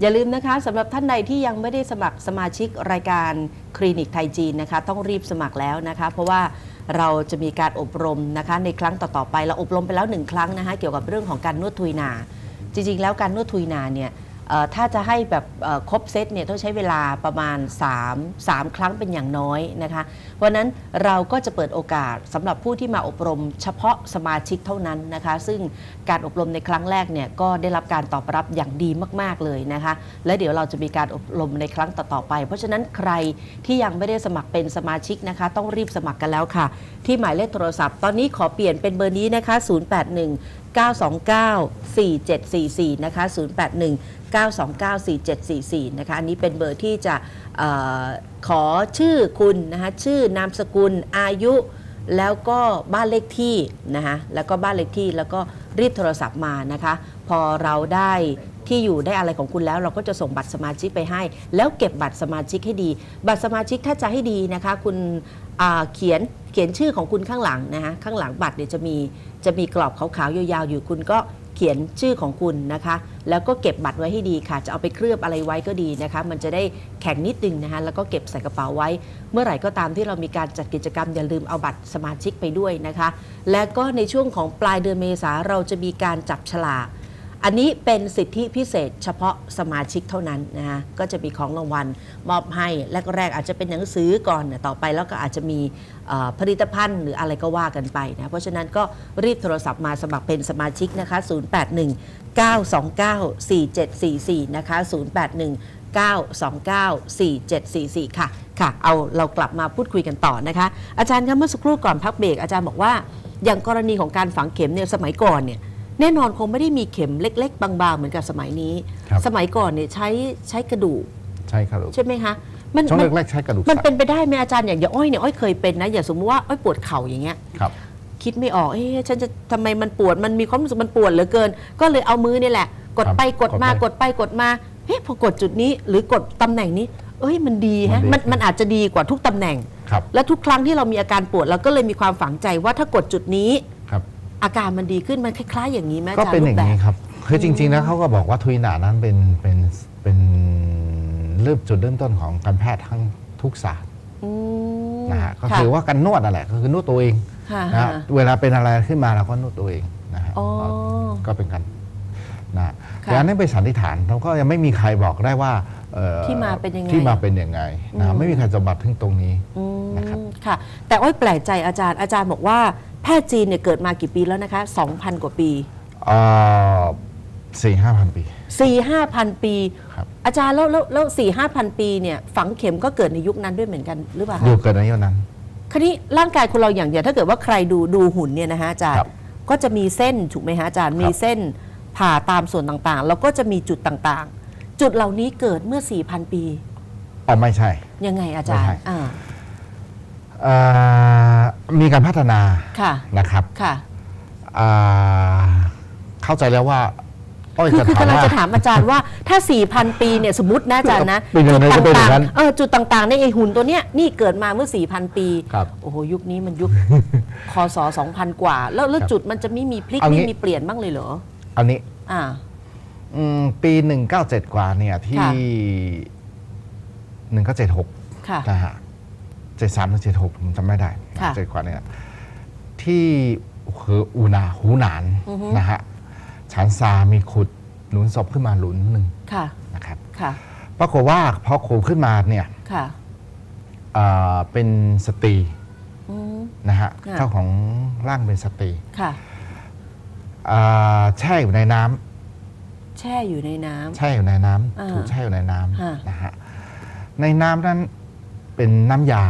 อย่าลืมนะคะสำหรับท่านใดที่ยังไม่ได้สมัครสมาชิกรายการคลินิกไทยจีนนะคะ ต้องรีบสมัครแล้วนะคะ เพราะว่าเราจะมีการอบรมนะคะ ในครั้งต่อๆไปเราอบรมไปแล้วหนึ่งครั้งนะคะเกี่ยวกับเรื่องของการนวดทุยนา จริงๆ แล้วการนวดทุยนาเนี่ย ถ้าจะให้แบบครบเซตเนี่ยต้องใช้เวลาประมาณ 3 3 ครั้งเป็นอย่างน้อยนะคะเพราะนั้นเราก็จะเปิดโอกาสสำหรับผู้ที่มาอบรมเฉพาะสมาชิกเท่านั้นนะคะซึ่งการอบรมในครั้งแรกเนี่ยก็ได้รับการตอบรับอย่างดีมาก ๆเลยนะคะและเดี๋ยวเราจะมีการอบรมในครั้งต่อๆไป เพราะฉะนั้นใครที่ยังไม่ได้สมัครเป็นสมาชิกนะคะต้องรีบสมัครกันแล้วค่ะ ที่หมายเลขโทรศัพท์ ตอนนี้ขอเปลี่ยนเป็นเบอร์นี้นะคะ081 929 4744นะคะ081 929 4744 นะคะ อันนี้เป็นเบอร์ที่จะออขอชื่อคุณนะคะชื่อนามสกุลอายุ แล้วก็บ้านเลขที่นะคะแล้วก็บ้านเลขที่แล้วก็รีบโทรศัพท์มานะคะ พอเราได้ที่อยู่ได้อะไรของคุณแล้วเราก็จะส่งบัตรสมาชิกไปให้ แล้วเก็บบัตรสมาชิกให้ดี บัตรสมาชิกถ้าจะให้ดีนะคะ คุณเขียนเขียนชื่อของคุณข้างหลังนะคะข้างหลังบัตรเนี่ยจะมีจะมีกรอบขาวๆยาวๆอยู่คุณก็ เขียนชื่อของคุณนะคะ แล้วก็เก็บบัตรไว้ให้ดีค่ะ จะเอาไปเคลือบอะไรไว้ก็ดีนะคะ มันจะได้แข็งนิดนึงนะคะ แล้วก็เก็บใส่กระเป๋าไว้ เมื่อไหร่ก็ตามที่เรามีการจัดกิจกรรมอย่าลืมเอาบัตรสมาชิกไปด้วยนะคะ และก็ในช่วงของปลายเดือนเมษาเราจะมีการจับฉลาก อันนี้เป็นสิทธิพิเศษ เฉพาะสมาชิกเท่านั้นนะคะก็จะมีของรางวัลมอบให้แรกๆอาจจะเป็นหนังสือก่อนนะต่อไปแล้วก็อาจจะมีผลิตภัณฑ์หรืออะไรก็ว่ากันไปนะเพราะฉะนั้นก็รีบโทรศัพท์มาสมัครเป็นสมาชิกนะคะ 081 929 4744 นะคะ 081 929 4744 ค่ะ ค่ะ เอาเรากลับมาพูดคุยกันต่อนะคะ อาจารย์คะเมื่อสักครู่ก่อนพักเบรกอาจารย์บอกว่า อย่างกรณีของการฝังเข็มเนี่ยสมัยก่อนเนี่ย แน่นอนคงไม่ได้มีเข็มเล็ก ๆ บางๆ เหมือนกับสมัยนี้ ครับสมัยก่อนเนี่ยใช้ใช้กระดูกใช่ครับใช่ไหมคะมันช่วงมันแรกๆใช้กระดูกมันสัตเป็นว์ไปได้ไหมอาจารย์อย่างอย่างอ้อยเนี่ยอ้อยเคยเป็นนะอย่างสมมติว่าอ้อยปวดเข่าอย่างเงี้ย ครับ คิดไม่ออก เอ๊ะ ฉันจะทำไมมันปวด มันมีความรู้สึกมันปวดเหลือเกิน ก็เลยเอามือนี่แหละ กดครับไปกดมากกดดไปไปกดมา เฮ้ยพอกดจุดนี้หรือกดตำแหน่งนี้ เอ้ย มันดีฮะ มันดีมันมันอาจจะดีกว่าทุกตำแหน่ง ครับ และทุกครั้งที่เรามีอาการปวดเราก็เลยมีความฝังใจว่าถ้ากดจุดนี้ครับ อาการมันดีขึ้นมันคล้ายๆ อย่างนี้ไหมก็อาจารย์เป็นรูอปย่างแบบนี้ครับ คือจริงๆแล้วเขาก็บอกว่าทุยหนานั้นเป็นเป็นเป็นเริ่มจุดเริ่มต้นของการแพทย์ทั้งทุกศาสตร์อืมนะฮะก็ะคือว่าการนวดนั่นแหละก็คือนวดตัวเองค่ะนะฮะค่ะ เวลาเป็นอะไรขึ้นมาเราก็นวดตัวเองนะฮะอ๋อก็เป็นกันนะฮะค่ะแต่อันนี้เป็นสันนิษฐานเราก็ยังไม่มีใครบอกได้ว่าเอ่อที่มาเป็นยังไง ที่มาเป็นยังไงนะฮะไม่มีใครจะบัตรถึงตรงนี้ อืมนะครับ ค่ะ แต่อ้อยแปลกใจอาจารย์อาจารย์บอกว่า แพทย์จีนเนี่ยเกิดมากี่ปีแล้วนะคะ 2,000 กว่าปี สี่ห้าพันปีสี่ห้าพันปี ครับ อาจารย์แล้วแล้วแล้วสี่ห้าพันปีเนี่ยฝังเข็มก็เกิดในยุคนั้นด้วยเหมือนกันหรือเปล่าอยู่คะเกิดในยุคนั้น คราวนี้ร่างกายคนเราอย่างเดียวถ้าเกิดว่าใครดูดูหุ่นเนี่ยนะฮะอาจารครัย์บก็จะมีเส้นถูกไหมฮะอาจารย์ครับมีเส้นผ่าตามส่วนต่างๆ แล้วก็จะมีจุดต่างๆ จุดเหล่านี้เกิดเมื่อ 4,000 ปี อ๋อไม่ใช่ ยังไงอาจารย์ไม่ใช่ อ่า เอ่อมีการพัฒนาค่ะ นะครับค่ะ อ่าเข้าใจแล้วว่าอ้อยคือจะคือถามกำลังว่า จะถามอาจารย์ว่าถ้า 4,000 ปีเนี่ยสมมตินะอาจารย์นะเป็นยังไงก็เป็นอย่างนั้นๆเออจุดต่างๆในไอหุ่นตัวเนี้ยนี่เกิดมาเมื่อ 4,000 ปี ครับโอ้โห ยุคนี้มันยุค คศ2,000 กว่า แล้วแล้วครับจุดมันจะไม่มีพลิกเอางี้ ไม่มีเปลี่ยนบ้างเลยเหรอ อันนี้อ่า อืมปี 197 กว่าเนี่ยที่ ค่ะ 1976ค่ะ นะฮะ 73หรือ76ผมจำไม่ได้ค่ะ เจ็ดกว่าเนี่ยที่คืออูนาหูหนานอือฮึ นะฮะฉันซามีขุดหลุนศพขึ้นมาหลุนหนึ่งค่ะ นะครับ ค่ะ ปรากฏว่าพอขุดขึ้นมาเนี่ยค่ะอ่าเป็นสตรีอืม นะฮะค่ะ เจ้าของร่างเป็นสตรีค่ะอ่าแช่อยู่ในน้ำแช่อยู่ในน้ำแช่อยู่ในน้อ่าำถูกแช่อยู่ในน้ฮะำนะฮะในน้ำนั้นเป็นน้ำยา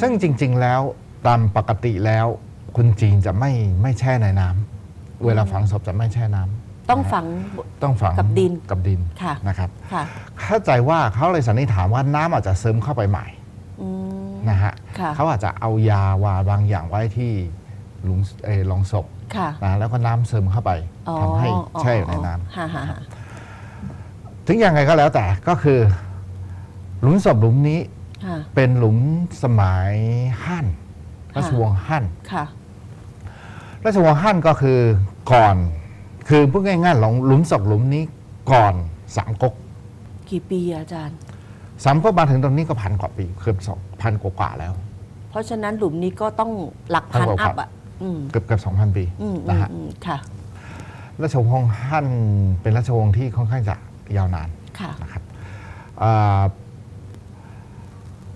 ซึ่งจริง ๆ แล้วตามปกติแล้ว คนจีนจะไม่ไม่แช่ในน้ำเวลาฝังศพจะไม่แช่น้ำต้องนะฮะฝัง ต้องฝังกับดินกับดินค่ะ นะครับ ค่ะเข้าใจว่าเขาเลยสันนิษฐานว่าน้ำอาจจะซึมเข้าไปใหม่อืม นะฮะค่ะ เขาอาจจะเอายาวาบางอย่างไว้ที่หลุมเออลงศพค่ะนะแล้วก็น้ำซึมเข้าไปอ๋อทำให้แช่อยู่ในน้ำฮ่าฮ่าฮ่าถึงยังไงก็แล้วแต่ก็คือ หลุมศพหลุมนี้ ค่ะ เป็นหลุมสมัยฮั่นราชวงศ์ฮั่นค่ะ ราชวงศ์ฮั่นก็คือก่อน คือพูดง่ายๆหลุมหลุมศพหลุมนี้ก่อนสามก๊กกี่ปีอะอาจารย์ สามก็มาถึงตรงนี้ก็พันกว่าปีเกือบสองพันกว่าๆแล้ว เพราะฉะนั้นหลุมนี้ก็ต้องหลักพันพันกว่าอัพอะ อืมเกือบเกือบสองพันปีอืมอืนะมฮะ อืมค่ะ ราชวงศ์ของฮั่นเป็นราชวงศ์ที่ค่อนข้างจะยาวนานค่ะ นะครับอ่า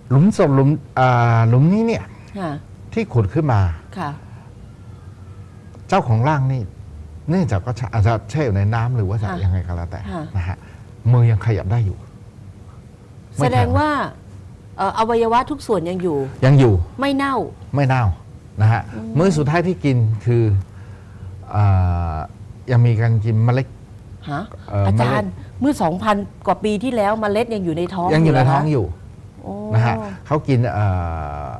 หลุมศพหลุมอ่าหลุมนี้เนี่ย ค่ะ ที่ขุดขึ้นมา ค่ะ เจ้าของร่างนี่เนื่องจากก็อาจจะแช่อยู่ในน้ำหรือว่าจะค่ะยังไงก็แล้วแต่ค่ะ นะฮะมือยังขยับได้อยู่ ไม่แสดงแข็งว่าเอ่ออวัยวะทุกส่วนยังอยู่ ยังอยู่ไม่เน่า ไม่เน่านะฮะมื้อสุดท้ายที่กินคืออายังมีการกินเมล็ด ฮะ เอ่ออาเมล็ดจารย์เมื่อ 2,000 กว่าปีที่แล้วเมล็ดยังอยู่ในท้องยังอยู่ในเหรท้องคะอยู่โอ้ นะฮะเขากินเอ่อ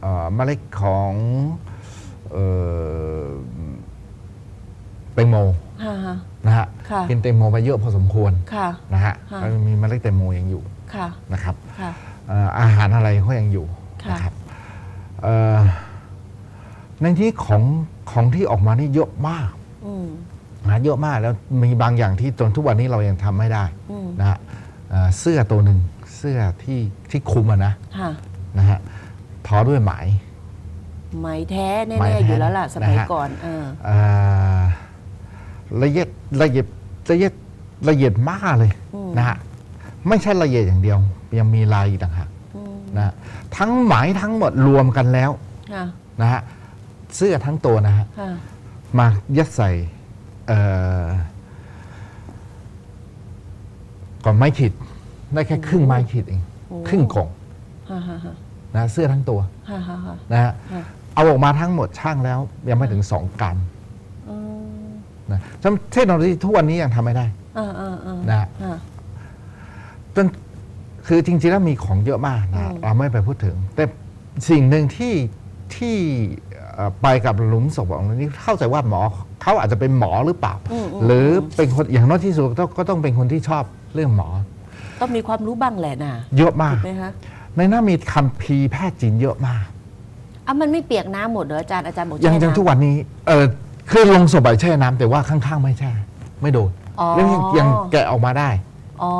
เอ่อเมล็ดของเอ่อแตงโมค่ะฮะนะฮะค่ะกินแตงโมไปเยอะพอสมควรค่ะนะฮะค่ะแล้วมีเมล็ดแตงโมยังอยู่ค่ะนะครับค่ะเอ่ออาหารอะไรก็ยังอยู่ค่ะนะครับเอ่อในที่ของของที่ออกมานี่เยอะมากอืมนะเยอะมากแล้วมีบางอย่างที่จนทุกวันนี้เรายังทำไม่ได้อืมนะฮะเอ่อเสื้อตัวหนึ่ง เสื้อที่ที่คลุมอะนะค่ะนะฮะทอด้วยไหม ไหมแท้แน่ไหมๆแท้อยู่แล้วล่ะสมัยนะฮะ ก่อนเออเอ่อละเอียดละเอียดละเอียดละเอียดมากเลยอืมนะฮะไม่ใช่ละเอียดอย่างเดียว ยังมีลายอีกต่างหากอืมนะฮะทั้งไหมทั้งหมดรวมกันแล้วค่ะนะฮะเสื้อทั้งตัวนะฮะ ค่ะมายัดใส่เอ่อก่อนไม้ขีด ได้แค่ครึ่งไม้ขีดเองโอ้ครึ่งกล่องฮ่าฮ่าฮ่านะเสื้อทั้งตัวฮ่าฮ่าฮ่านะฮะค่ะเอาออกมาทั้งหมดช่างแล้ว ยังไม่ถึงสองกรัมอืมนะเทคโนโลยีทุกวันนี้ยังทำไม่ได้อ่าอ่าอ่านะฮะอ่าจนคือจริงๆแล้วมีของเยอะมากนะอืมเราไม่ไปพูดถึง แต่สิ่งหนึ่งที่ที่เอ่อไปกับหลุมศพของนี้เข้าใจว่าหมอเขาอาจจะเป็นหมอหรือเปล่าอืมมหรือเป็นคนอย่างน้อยที่สุดก็ก็ต้องเป็นคนที่ชอบเรื่องหมอ ต้องมีความรู้บ้างแหละนะเยอะมากถูกไหมคะในนั้นมีคัมภีร์แพทย์จีนเยอะมาก อะมันไม่เปียกน้ำหมดเหรออาจารย์อาจารย์บอกยังแช่ยังน้ำทุกวันนี้ เออคือลงศพใบแช่น้ำแต่ว่าข้างๆไม่แช่ ไม่โดนอ๋อแล้วยังยังแกะออกมาได้ อ๋อ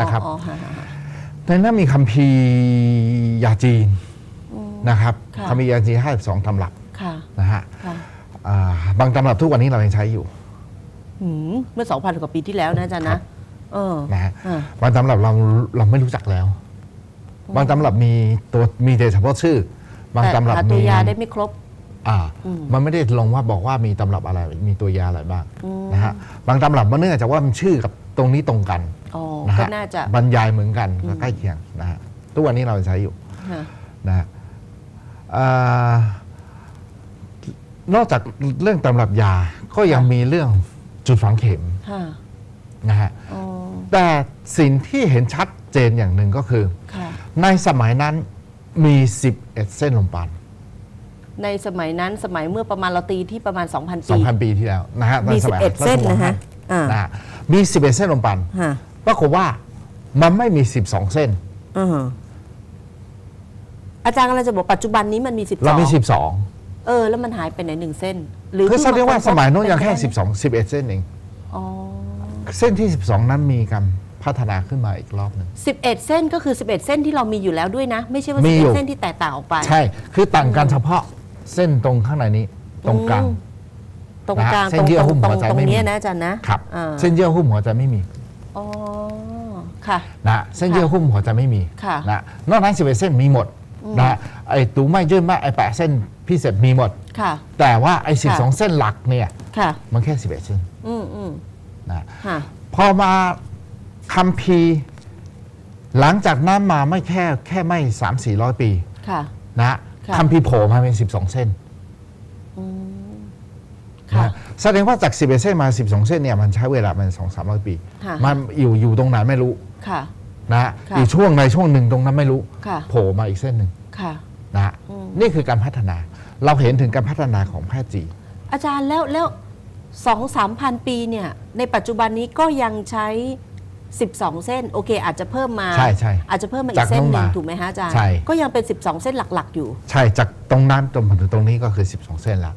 นะครับ อ๋อฮ่าฮ่าฮ่าในนั้นมีคัมภีร์ยาจีนอืมนะครับค่ะ คัมภีร์ยาจีนห้าสองตำรับค่ะ นะฮะค่ะอ่าบางตำรับทุกวันนี้เรายังใช้อยู่ หืมเมื่อ 2,000 กว่าปีที่แล้วนะอาจารย์ครันะบ เออ นะฮะอ่า บางตำรับเราเราไม่รู้จักแล้ว บางตำรับมีตัวมีแต่เฉพาะชื่อ บางแต่ตำรับหาตัวมียาได้ไม่ครบ อ่าอืมมันไม่ได้ลงว่าบอกว่ามีตำรับอะไรมีตัวยาอะไรบ้างอืมนะฮะบางตำรับมันเนื่องจากว่ามันชื่อกับตรงนี้ตรงกันอ๋อ นะก็ฮะน่าจะบรรยายเหมือนกันอืมใกล้เคียงนะฮะทุกวันนี้เราใช้อยู่ ค่ะนะฮะอ่านอกจากเรื่องตำรับยาก็ยังมีเรื่องจุดฝังเข็มค่ะ นะฮะอ๋อ แต่สิ่งที่เห็นชัดเจนอย่างหนึ่งก็คือ ค่ะ ในสมัยนั้นมี 11 เส้นลมปานในสมัยนั้นสมัยเมื่อประมาณเราตีที่ประมาณ 2,000 ปี 2,000 ปีที่แล้วนะฮะมีในสมัย11เส้นนะฮะอ่านะฮะมี 11 เส้นลมปานฮะปรากฏว่ามันไม่มี 12 เส้น อืออาจารย์กำลังจะบอกปัจจุบันนี้มันมี12เรามีเออ แล้วมันหายไปไหนหนึ่งเส้น หรื12คือแสดงว่าสมัยโน้นยังแค่สิบ12 11 เส้นเอง อ๋อ เส้นที่ 12 นั้นมีการพัฒนาขึ้นมาอีกรอบหนึ่งสิบเอ็ดเส้นก็คือ 11 เส้นที่เรามีอยู่แล้วด้วยนะ ไม่ใช่ว่ามีสิบอยู่เอ็ดเส้นที่แตกต่างออกไป ใช่ คือต่างกันเฉพาะเส้นตรงข้างในนี้ตรงกลาง อืม ตรงกลางนะฮะเส้ตนรงเยื่อตรหุ้งมตรหังวใจตรงไม่มี เนี้ยนะอาจารย์นะครับ อ่าเส้นเยื่อหุ้มหัวใจไม่มีอ๋อค่ะ นะเส้นเยื่อหุ้มหัวใจไม่มีค่ะนะนอกนั้น11เส้นมีหมดนะไอ้ตูไม่ยื่นมาไอ้แปะเส้นพิเศษมีหมด ค่ะ แต่ว่าไอ้ค่ะ12 เส้นหลักเนี่ยค่ะ มันแค่ 11 เส้น อืมอืม นะค่ะพอมาคัมภีร์หลังจากนั้นมาไม่แค่แค่ไม่สามสี่ร้อยปีค่ะนะค่ะคัมภีร์โผล่มาเป็น12เส้นอืมค่ะนะแสดงว่าจาก11เส้นมา12เส้นเนี่ยมันใช้เวลามันสองสามร้อยปีค่ะมันอยู่อยู่ตรงไหนไม่รู้ค่ะนะค่ะอยู่ช่วงในช่วงหนึ่งตรงนั้นไม่รู้ค่ะโผล่มาอีกเส้นหนึ่งค่ะนะอืมนี่คือการพัฒนา เราเห็นถึงการพัฒนาของแพทย์จีนอาจารย์แล้วแล้ว สองสามพันปีเนี่ยในปัจจุบันนี้ก็ยังใช้ 12 เส้นโอเค อาจจะเพิ่มมา ใช่ใช่อาจจะเพิ่มมาอีจากกเส้นหนึ่งโน้นมาถูกไหมฮะอาจารย์ ใช่ ก็ยังเป็น 12 เส้นหลักๆอยู่ ใช่จากตรงนั้นจนมาถึงตรงนี้ก็คือ 12 เส้นแล้ว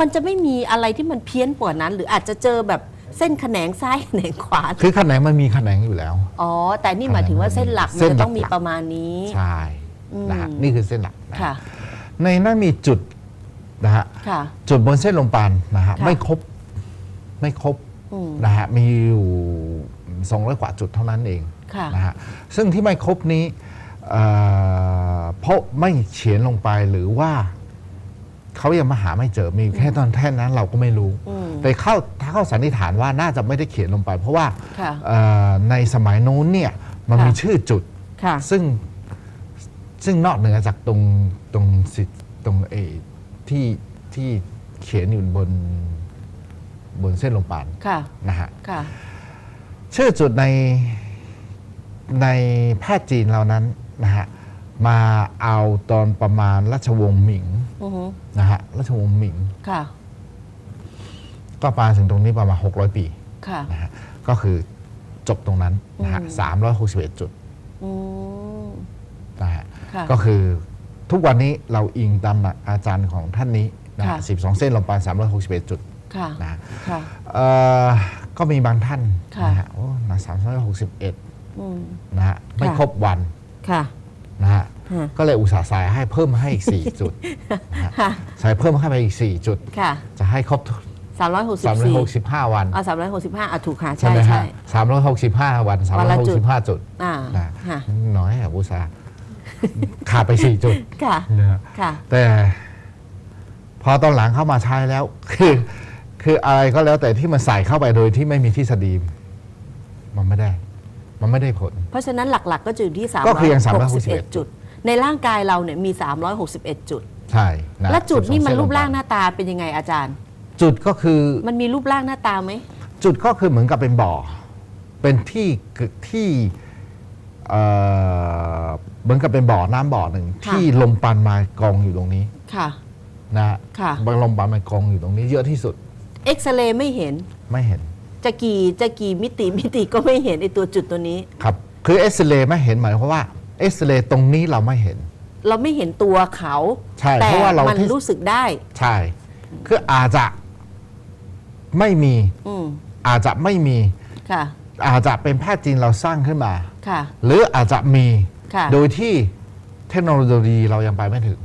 มันจะไม่มีอะไรที่มันเพี้ยนกว่านั้น หรืออาจจะเจอแบบเส้นแขนงซ้ายแขนงขวา คือแขนงมันมีแขนงอยู่แล้ว อ๋อ แต่นี่หมายถึงว่าเส้นหลักมันเส้นจะหลัก ต้องมีประมาณนี้ ใช่อืมนะฮะนี่คือเส้นหลักนะค่ะ ในนั้นมีจุดนะฮะค่ะ จุดบนเส้นลมปานนะฮะค่ะ ไม่ครบ ไม่ครบอืมนะฮะมีอยู่สองร้อยกว่าจุดเท่านั้นเองค่ะนะฮะซึ่งที่ไม่ครบนี้เอ่อเพราะไม่เขียนลงไปหรือว่าเขายังมาหาไม่เจอมีแค่ตอนแค่นั้นเราก็ไม่รู้อืมแต่เข้าถ้าเข้าสันนิษฐานว่าน่าจะไม่ได้เขียนลงไป เพราะว่าค่ะเอ่อในสมัยนู้นเนี่ยมันค่ะมีชื่อจุดค่ะซึ่งซึ่งนอกเหนือจากตรงตรงสิตรงเออที่ที่เขียนอยู่บน บนเส้นลมปานค่ะนะฮะค่ะ ชื่อจุดในในแพทย์จีนเรานั้นนะฮะมาเอาตอนประมาณราชวงศ์หมิงอือฮึนะฮะราชวงศ์หมิง ค่ะ ก็ประมาณถึงตรงนี้ประมาณ 600 ปีค่ะ นะฮะก็คือจบตรงนั้นนะฮะอืม สามร้อยหกสิบเอ็ดจุดอืมนะฮะ ค่ะ ก็คือทุกวันนี้เราอิงตามหลักอาจารย์ของท่านนี้นะฮะค่ะสิบสองเส้นลงไปสามร้อยหกสิบเอ็ดจุด ค่ะนะฮะค่ะ เอ่อก็มีบางท่านค่ะนะฮะโอ้นะสามร้อยหกสิบเอ็ดอืม นะฮะไม่ค่ะ ครบวันค่ะ นะฮะฮะ ก็เลยอุตส่าห์ใส่ให้เพิ่มให้อีก 4 จุดนะฮะค่ะ ใส่เพิ่มให้ไปอีก 4 จุด ค่ะจะให้ครบสามร้อยหกสิบสี่365 วัน อ่าสามร้อยหกสิบห้าอะถูกค่ะ ใช่ใช่ไหมใช่ ฮะ365 วัน วันละจุด 365 จุด อ่านะค่ะน้อยอะอุตส่าห์ ขาดไป 4 จุดค่ะนะฮะค่ะ แต่พอตอนหลังเข้ามาใช้แล้ว คือ คืออะไรก็แล้วแต่ที่มันใส่เข้าไปโดยที่ไม่มีทฤษฎีมันไม่ได้ มันไม่ได้ผล เพราะฉะนั้นหลักๆ ก็จะอยู่ที่3ก็คือยัง361จุด ในร่างกายเราเนี่ยมี 361 จุด ใช่นะและจุดนี่มัน12รูปร่างหเส้นลน้าตาเป็นยังไงอาจารย์ จุดก็คือมันมีรูปร่างหน้าตาไหมจุดก็คือเหมือนกับเป็นบ่อ เป็นที่ที่เอ่อเหมือนกับเป็นบ่อน้ำบ่อหนึ่งค่ะที่ลมปานมากองอยู่ตรงนี้ค่ะนะฮะค่ะบางลมปานมากองอยู่ตรงนี้เยอะที่สุด เอ็กซเรย์ไม่เห็น ไม่เห็น จะกี่จะกี่มิติมิติก็ไม่เห็นไอตัวจุดตัวนี้ ครับ คือเอ็กซเรย์ไม่เห็นหมายความว่าเอ็กซเรย์ตรงนี้เราไม่เห็น เราไม่เห็นตัวเขาใช่แต่เพราะว่าเรามันที่ รู้สึกได้ ใช่ คืออาจจะไม่มี อืมอาจจะไม่มี ค่ะ อาจจะเป็นแพทย์จีนเราสร้างขึ้นมา ค่ะ หรืออาจจะมี ค่ะโดยที่เทคโนโลยีเรายังไปไม่ถึง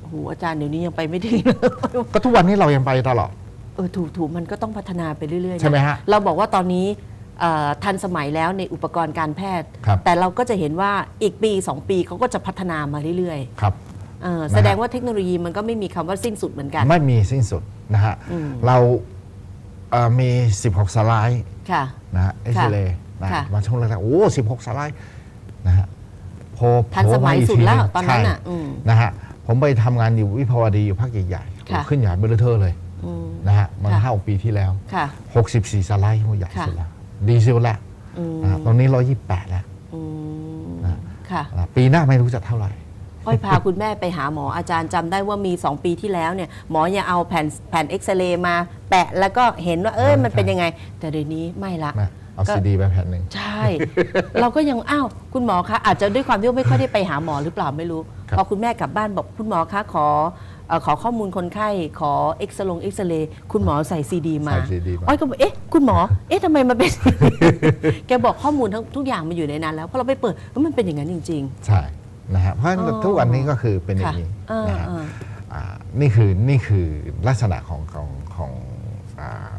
โอ้โหอาจารย์เดี๋ยวนี้ยังไปไม่ถึง ก็ทุกวันนี้เรายังไปตลอด เออถูกถูกมันก็ต้องพัฒนาไปเรื่อยๆนใช่ไหมฮะเราบอกว่าตอนนี้เอ่อทันสมัยแล้วในอุปกรณ์การแพทย์ ครับ แต่เราก็จะเห็นว่าอีกปี 2 ปีเขาก็จะพัฒนามาเรื่อยครับ ๆเออนะฮะแสดงว่าเทคโนโลยีมันก็ไม่มีคำว่าสิ้นสุดเหมือนกัน ไม่มีสิ้นสุดนะฮะ อืม เราเอ่อมี 16 สไลด์ค่ะ นะฮะเอ็กซเรย์นะค่ะ มาช่วงแรกๆโอ้16 สไลด์นะฮะพอทันสมัยโผล่าอีกสุดแล้วทีหงตอนนั้นน่ะ ใช่อืม นะฮะผมไปทำงานอยู่วิภาวดีอยู่ภาคใหญ่ๆโอ้ค่ะ ขึ้นใหญ่เบลอเทอร์เลย อืม นะฮะมันค่ะ ห้าหกปีที่แล้ว ค่ะ 64 สไลด์โอ้ใหญ่ค่ะ สุดแล้วดีสุดแล้วอืมนะฮะตอนนี้ 128 แล้วอืมนะค่ะ นะปีหน้าไม่รู้จะเท่าไหร่ อ้อยพาคุณแม่ไปหาหมออาจารย์จำได้ว่ามี 2 ปีที่แล้วเนี่ยหมอยังเอาแผ่นแผ่นเอ็กซเรย์มาแปะแล้วก็เห็นว่าเอ้ยใช่มันเป็นยังไง แต่เดี๋ยวนี้ไม่ละ นะเอาก็ ซีดีไปแผ่นหนึ่ง ใช่ เราก็ยังอ้าวคุณหมอคะอาจจะด้วยความที่ว่าไม่ค่อยได้ไปหาหมอหรือเปล่าไม่รู้ ครับ พอคุณแม่กลับบ้านบอกคุณหมอคะขอ เอ่อขอข้อมูลคนไข้ ขอเอ็กซลงเอ็กซเรย์คุณหมอใส่ซีดีมาใส่ซีดีมา อ้อยก็บอกเอ๊ะคุณหมอ เอ๊ะทำไมมันเป็น แกบอกข้อมูลทั้งทุกอย่างมันอยู่ในนั้นแล้วพอเราไปเปิดเอ้ยมันเป็นอย่างนั้นจริง ใช่นะฮะเพราะฉะนั้นอ๋อ ทุกวันนี้ก็คือเป็นๆอย่าค่ะงนี้เออนะฮะ เออ อ่านี่คือนี่คือลักษณะของของของอ่า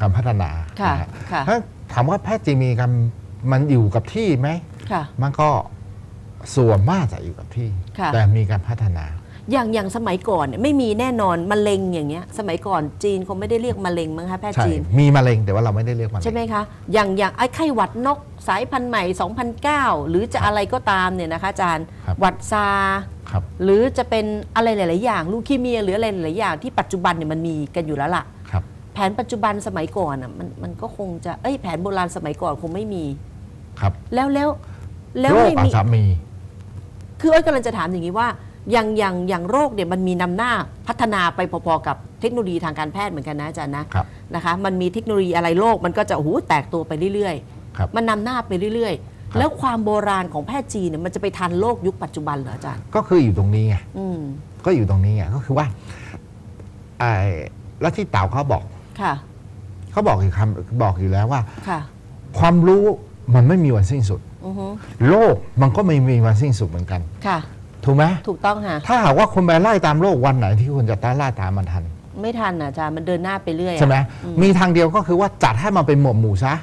การพัฒนาค่ะนะฮะค่ะ ถ้าถามว่าแพทย์จีนมีการมันอยู่กับที่ไหม ค่ะ มันก็ส่วนมากจะอยู่กับที่ ค่ะ แต่มีการพัฒนา อย่างอย่างสมัยก่อนเนี่ยไม่มีแน่นอนมะเร็งอย่างเงี้ยสมัยก่อนจีนคงไม่ได้เรียกมะเร็งมั้งคะแพทย์ใช่จีน มีมะเร็งแต่ว่าเราไม่ได้เรียกมัน ใช่ไหมคะอย่างอย่างไอ้ไข้หวัดนกสายพันธุ์ใหม่ 2009 หรือจะอะไรก็ตามเนี่ยนะคะอาจารย์ครับ หวัดซา ครับ หรือจะเป็นอะไรหลาย ๆ อย่างลูคีเมียหรืออะไรหลาย ๆ อย่างที่ปัจจุบันเนี่ยมันมีกันอยู่แล้วล่ะ ครับ แผนปัจจุบันสมัยก่อนอะมันมันก็คงจะเอ้ยแผนโบราณสมัยก่อนคงไม่มี ครับแล้วแล้วแล้วโรคไม่อามี จจะมี คือเอ้ยกำลังจะถามอย่างนี้ว่า อย่างอย่างอย่างโรคเนี่ยมันมีนำหน้าพัฒนาไปพอๆกับเทคโนโลยีทางการแพทย์เหมือนกันนะอาจารย์นะครับ นะคะ มันมีเทคโนโลยีอะไรโลกมันก็จะโอ้โหแตกตัวไปเรื่อยครับ ๆ มันนำหน้าไปเรื่อยครับๆแล้วความโบราณของแพทย์จีนเนี่ยมันจะไปทันโลกยุคปัจจุบันเหรออาจารย์ ก็คืออยู่ตรงนี้ไงอืมก็อยู่ตรงนี้ไงก็คือว่าไอ้แล้วที่เต่าเขาบอกค่ะเขาบอกอยู่คำบอกอยู่แล้วว่า ค่ะความรู้มันไม่มีวันสิ้นสุด อือฮึโลกมันก็ไม่มีวันสิ้นสุดเหมือนกัน ค่ะ ถูกไหมถูกต้องค่ะถ้าหากว่าคุณไปไล่ตามโลกวันไหนที่คุณจะต้านไล่ตามมันทัน ไม่ทันอะอาจารย์มันเดินหน้าไปเรื่อยอะใช่ไหมอืมมีทางเดียวก็คือว่าจัดให้มันเป็นหมวดหมู่ซะ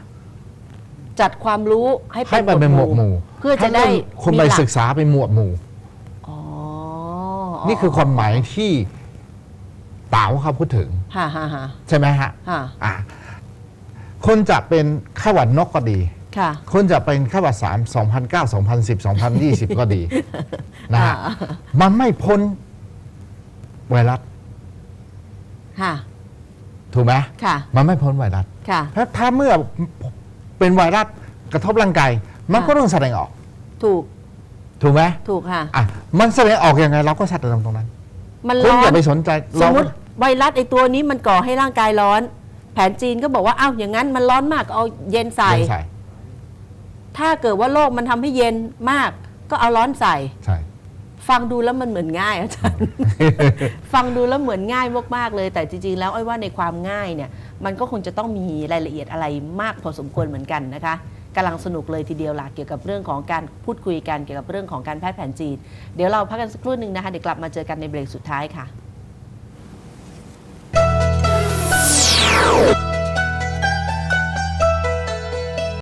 จัดความรู้ให้ให้มันเป็นหมวดหมู่เพื่อจะได้ให้คนไปมีหลักศึกษาเป็นหมวดหมู่ อ๋อนี่คือความหมายที่เต๋าเขาพูดถึง ฮ่าฮ่าฮ่าใช่ไหมฮะฮ่าอะคนจะเป็นไข้หวัดนกก็ดี ค่ะ คนจะเป็นไข้หวัดสาม2009 2010 2020 ก็ดีนะฮะอ่ามันไม่พ้นไวรัสค่ะ ถูกไหมค่ะ มันไม่พ้นไวรัสค่ะถ้าถ้าเมื่อเป็นไวรัสกระทบร่างกายมันก็ต้องแสดงออก ถูก ถูกไหมถูกค่ะอะ มันแสดงออกยังไง เราก็แสดงตรงนั้น มันคุณร้ออย่านไปสนใจสเรามมติไวรัสไอตัวนี้มันก่อให้ร่างกายร้อน แผนจีนก็บอกว่าอ้าวอย่างนั้นมันร้อนมากก็เอาเย็นใส่เย็นใส่ ถ้าเกิดว่าโลกมันทำให้เย็นมาก ก็เอาร้อนใส่ ใช่ ฟังดูแล้วมันเหมือนง่ายอาจารย์ ฟังดูแล้วเหมือนง่ายมากๆเลย แต่จริงๆ แล้วไอ้อยว่าในความง่ายเนี่ย มันก็คงจะต้องมีรายละเอียดอะไรมากพอสมควรเหมือนกันนะคะกำลังสนุกเลยทีเดียวหล่ะเกี่ยวกับเรื่องของการพูดคุยกันเกี่ยวกับเรื่องของการแพทย์แผนจีน เดี๋ยวเราพักกันสักครู่หนึ่งนะคะเดี๋ยวกลับมาเจอกันในเบรกสุดท้ายค่ะ